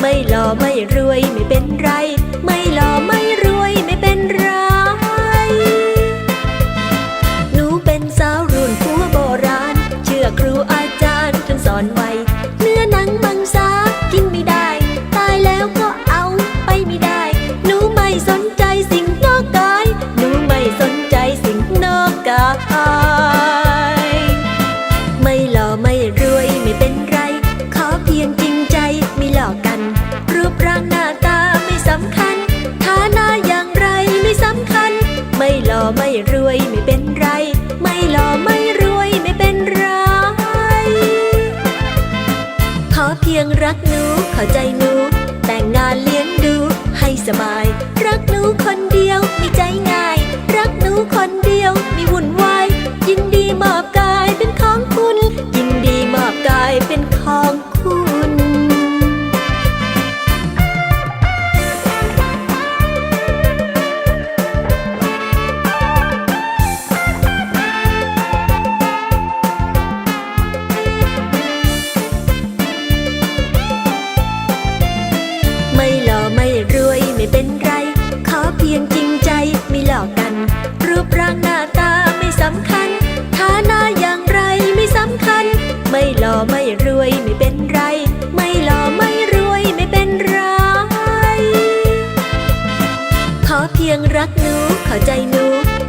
ไม่หล่อไม่ร รวยไม่เป็นไร ไม่หล่อไม่รวยไม่เป็นไร ขอเพียงรักหนูเข้าใจหนู แต่งงานเลี้ยงดูให้สบาย รักหนูคนเดียวมีใจง่าย รักหนูคนเดียวมีวุ่นวาย เป็นไร ขอเพียงจริงใจไม่หลอกกัน รูปร่างหน้าตาไม่สำคัญ ฐานะอย่างไรไม่สำคัญ ไม่หล่อไม่รวยไม่เป็นไร ไม่หล่อไม่รวยไม่เป็นไร ขอเพียงรักหนูเข้าใจหนู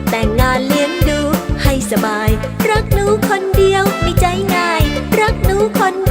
แต่งงานเลี้ยงดูให้สบาย รักหนูคนเดียวมีใจง่าย รักหนูคนเดียว